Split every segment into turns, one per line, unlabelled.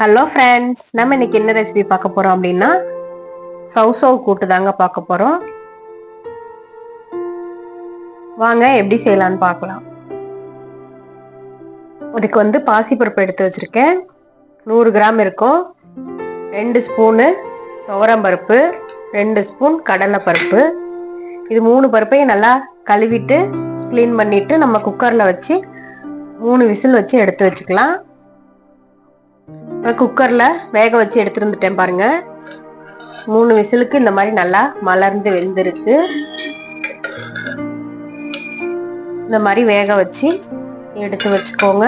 Hello friends நம்ம இன்னைக்கு என்ன ரெசிபி பார்க்க போறோம் அப்படின்னா சவு கூட்டு தாங்க பார்க்க போறோம். வாங்க எப்படி செய்யலாம்னு பார்க்கலாம். அதுக்கு வந்து பாசிப்பருப்பு எடுத்து வச்சிருக்கேன். நூறு கிராம் இருக்கும். ரெண்டு ஸ்பூனு துவரம்பருப்பு ரெண்டு ஸ்பூன் கடலைப்பருப்பு இது மூணு பருப்பையும் நல்லா கழுவிட்டு க்ளீன் பண்ணிட்டு நம்ம குக்கரில் வச்சு மூணு விசில் வச்சு எடுத்து வச்சுக்கலாம். குக்கரில் வேக வச்சு எடுத்துருந்துட்டேன் பாருங்க. மூணு விசிலுக்கு இந்த மாதிரி நல்லா மலர்ந்து வெந்திருக்கு. இந்த மாதிரி வேக வச்சு எடுத்து வச்சுக்கோங்க.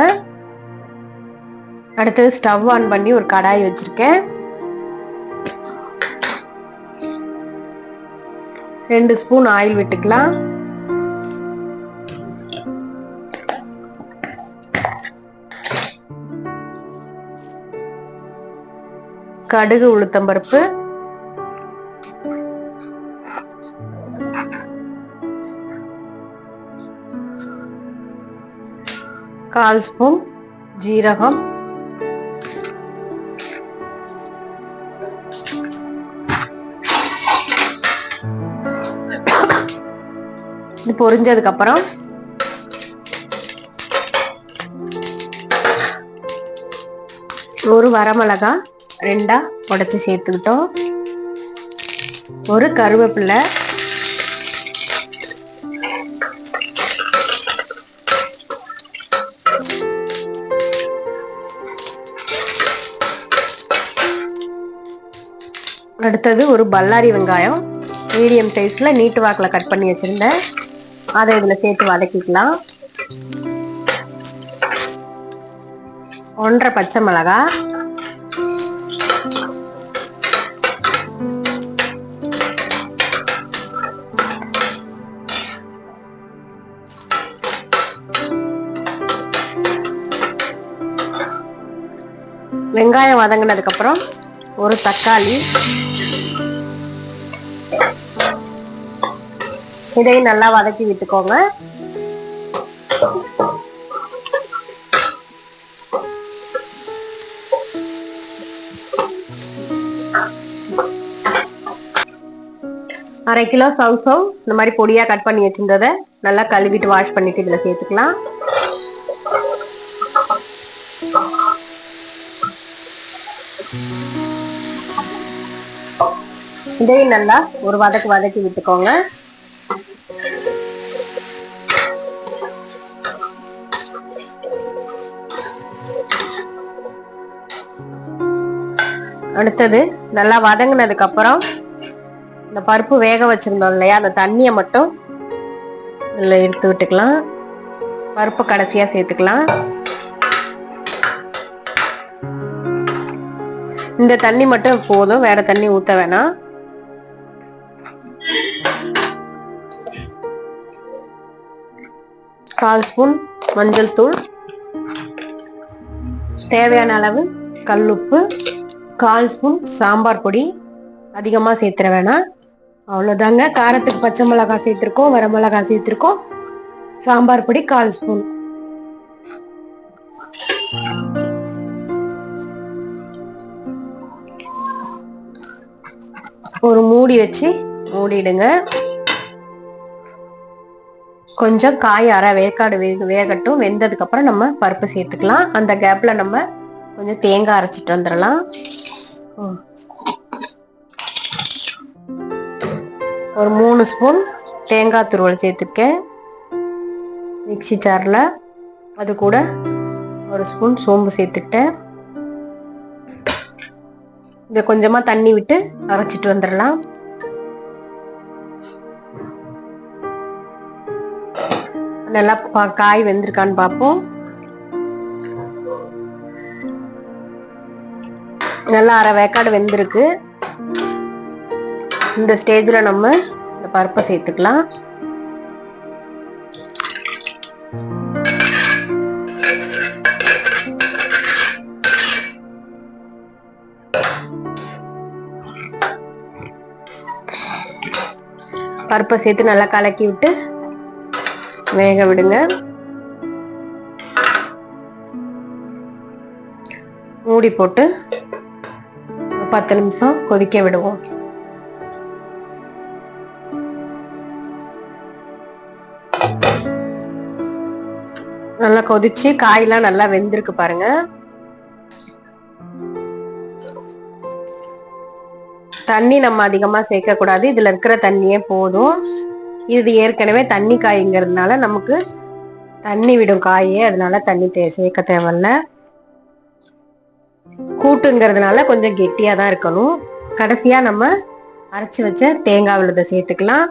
அடுத்தது ஸ்டவ் ஆன் பண்ணி ஒரு கடாய் வச்சிருக்கேன். ரெண்டு ஸ்பூன் ஆயில் விட்டுக்கலாம். கடுகு உளுத்தம்பருப்பு கால் ஸ்பூன் ஜீரகம். இது பொரிஞ்சதுக்கு அப்புறம் ஒரு வரமிளகா ரெண்டா உடச்சி சேர்த்துக்கிட்டோம். ஒரு கருவேப்பிலை. அடுத்தது ஒரு பல்லாரி வெங்காயம். மீடியம் சைஸில் நீட்டு வாக்கில் கட் பண்ணி வச்சுருந்தேன். அதை இதில் சேர்த்து வதக்கிக்கலாம். ஒன்றரை பச்சை மிளகா வெங்காயம் வதங்கினதுக்கப்புறம் ஒரு தக்காளி. இதையும் நல்லா வதக்கி விட்டுக்கோங்க. அரை கிலோ சவுசவ் இந்த மாதிரி பொடியா கட் பண்ணி வச்சுருந்ததை நல்லா கழுவிட்டு வாஷ் பண்ணிட்டு இதுல சேர்த்துக்கலாம். இதையும் நல்லா ஒரு வதக்கு வதக்கி விட்டுக்கோங்க. அடுத்தது நல்லா வதங்கினதுக்கு அப்புறம் இந்த பருப்பு வேக வச்சிருந்தோம் இல்லையா அந்த தண்ணியை மட்டும் இதில் எடுத்து விட்டுக்கலாம். பருப்பு கடைசியா சேர்த்துக்கலாம். இந்த தண்ணி மட்டும் போதும். வேற தண்ணி ஊத்த வேணாம். கால் ஸ்பூன் மஞ்சள் தூள். தேவையான அளவு கல்லுப்பு கால் ஸ்பூன் சாம்பார் பொடி. அதிகமாக சேர்த்துற வேணாம். அவ்வளோதாங்க காரத்துக்கு பச்சை மிளகாய் சேர்த்துருக்கோம் வர மிளகாய் சேர்த்துருக்கோம். சாம்பார் பொடி கால் ஸ்பூன். ஒரு மூடி வச்சு மூடிடுங்க. கொஞ்சம் காய் அரை வேக்காடு வேக வேகட்டும். வெந்ததுக்கு அப்புறம் நம்ம பருப்பு சேர்த்துக்கலாம். அந்த கேப்ல நம்ம கொஞ்சம் தேங்காய் அரைச்சிட்டு வந்துடலாம். ஒரு மூணு ஸ்பூன் தேங்காய் துருவல் சேர்த்துருக்கேன். மிக்சி ஜாரில். அது கூட ஒரு ஸ்பூன் சோம்பு சேர்த்துக்கிட்டேன். இதை கொஞ்சமாக தண்ணி விட்டு அரைச்சிட்டு வந்துடலாம். நல்லா காய் வெந்திருக்கான்னு பார்ப்போம். நல்லா அரை வேக்காடு வெந்திருக்கு. இந்த ஸ்டேஜில் நம்ம இந்த பருப்பை சேர்த்துக்கலாம். பருப்பை சேர்த்து நல்லா கலக்கி விட்டு வேக விடுங்க. மூடி போட்டு பத்து நிமிஷம் கொதிக்க விடுவோம். நல்லா கொதிச்சு காயெல்லாம் நல்லா வெந்திருக்கு பாருங்க. தண்ணி நம்ம அதிகமா சேர்க்க கூடாது. இதுல இருக்கிற தண்ணியே போதும். இது ஏற்கனவே தண்ணி காய்ங்கிறதுனால நமக்கு தண்ணி விடும் காயே அதனால தண்ணி தே சேர்க்க தேவையில்ல. கூட்டுங்கிறதுனால கொஞ்சம் கெட்டியா தான் இருக்கணும். கடைசியா நம்ம அரைச்சி வச்ச தேங்காய் விழுதை சேர்த்துக்கலாம்.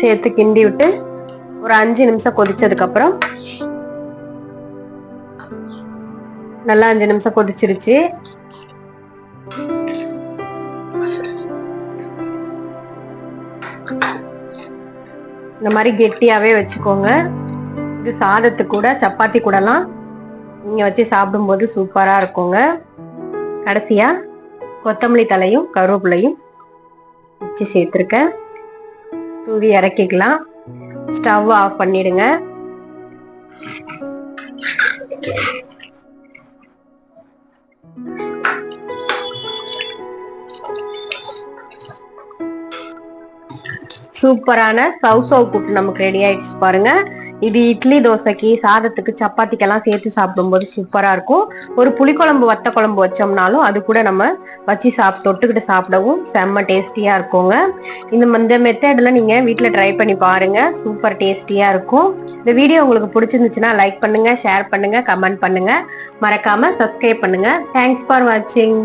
சேர்த்து கிண்டி விட்டு ஒரு அஞ்சு நிமிஷம் கொதிச்சதுக்கு அப்புறம் நல்லா அஞ்சு நிமிஷம் கொதிச்சிருச்சு. இந்த மாதிரி கெட்டியாவே வச்சுக்கோங்க. இது சாதத்து கூட சப்பாத்தி கூடலாம் நீங்க வச்சு சாப்பிடும்போது சூப்பரா இருக்குங்க. கடைசியா கொத்தமல்லி தலையும் கருவேப்பிலையும் வச்சு சேர்த்துருக்கேன். தூவி இறக்கிக்கலாம். ஸ்டவ் ஆஃப் பண்ணிடுங்க. சூப்பரான சவ் சவ் புட்டு நமக்கு ரெடி ஆயிடுச்சு பாருங்க. இது இட்லி தோசைக்கு சாதத்துக்கு சப்பாத்திக்கெல்லாம் சேர்த்து சாப்பிடும்போது சூப்பரா இருக்கும். ஒரு புளிக்குழம்பு வத்த குழம்பு வச்சோம்னாலும் அது கூட நம்ம வச்சு சாப் தொட்டுக்கிட்டு சாப்பிடவும் செம்ம டேஸ்டியா இருக்குங்க. இந்த இந்த மெத்தட்ல நீங்க வீட்டுல ட்ரை பண்ணி பாருங்க. சூப்பர் டேஸ்டியா இருக்கும். இந்த வீடியோ உங்களுக்கு பிடிச்சிருந்துச்சுன்னா லைக் பண்ணுங்க ஷேர் பண்ணுங்க கமெண்ட் பண்ணுங்க. மறக்காம சப்ஸ்கிரைப் பண்ணுங்க. தேங்க்ஸ் ஃபார் வாட்சிங்